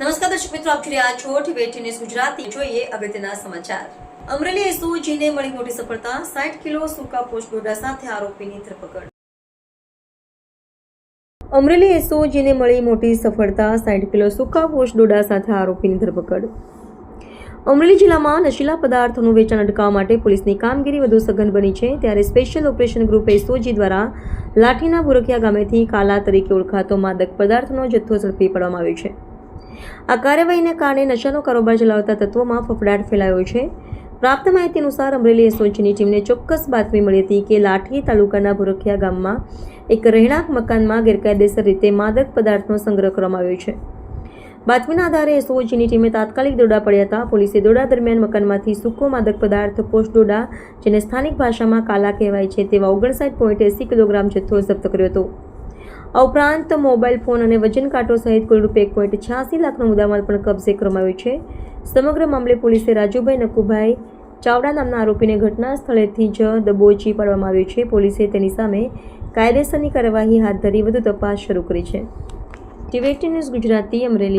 નમસ્કાર દર્શક મિત્રો, આપ જોઈ રહ્યા છો ટીવી ગુજરાતી. જોઈએ અગત્યના સમાચાર. અમરેલી એસઓજીને મળી મોટી સફળતા, સાઠ કિલો સૂકા પોસ્ટ ડોડા સાથે આરોપીની ધરપકડ. અમરેલી એસઓજીને મળી મોટી સફળતા, સાઠ કિલો સૂકા પોસ્ટ ડોડા સાથે આરોપીની ધરપકડ. અમરેલી જિલ્લામાં નશીલા પદાર્થોનું વેચાણ અટકાવવા માટે પોલીસની કામગીરી વધુ સઘન બની છે. ત્યારે સ્પેશિયલ ઓપરેશન ગ્રુપ એસઓજી દ્વારા લાઠીના બુરખિયા ગામેથી કાલા તરીકે ઓળખાતો માદક પદાર્થનો જથ્થો ઝડપી પાડવામાં આવ્યો છે. આ કાર્યવાહીને કારણે નશાનો કારોબાર ચલાવતા તત્વોમાં ફફડાટ ફેલાયો છે. પ્રાપ્ત માહિતી અનુસાર અમરેલી એસઓજીની ટીમને ચોક્કસ બાતમી મળી હતી કે લાઠી તાલુકાના ભુરખિયા ગામમાં એક રહેણાંક મકાનમાં ગેરકાયદેસર રીતે માદક પદાર્થનો સંગ્રહ કરવામાં આવ્યો છે. બાતમીના આધારે એસઓજીની ટીમે તાત્કાલિક દોડા પડ્યા હતા. પોલીસે દોડા દરમિયાન મકાનમાંથી સૂકો માદક પદાર્થ પોસ્ટ દોડા, જેને સ્થાનિક ભાષામાં કાલા કહેવાય છે, તેવા ઓગણસાઠ પોઈન્ટ એસી કિલોગ્રામ જથ્થો જપ્ત કર્યો હતો. આ ઉપરાંત મોબાઈલ ફોન અને વજન કાંટો સહિત કુલ રૂપિયા એક પોઈન્ટ છ્યાસી લાખનો મુદ્દામાલ પણ કબજે કરવામાં આવ્યો છે. સમગ્ર મામલે પોલીસે રાજુભાઈ નકુભાઈ ચાવડા નામના આરોપીને ઘટના સ્થળેથી જ દબોચી પાડવામાં આવ્યો છે. પોલીસે તેની સામે કાયદેસરની કાર્યવાહી હાથ ધરી વધુ તપાસ શરૂ કરી છે. TV news Gujarati Amreli.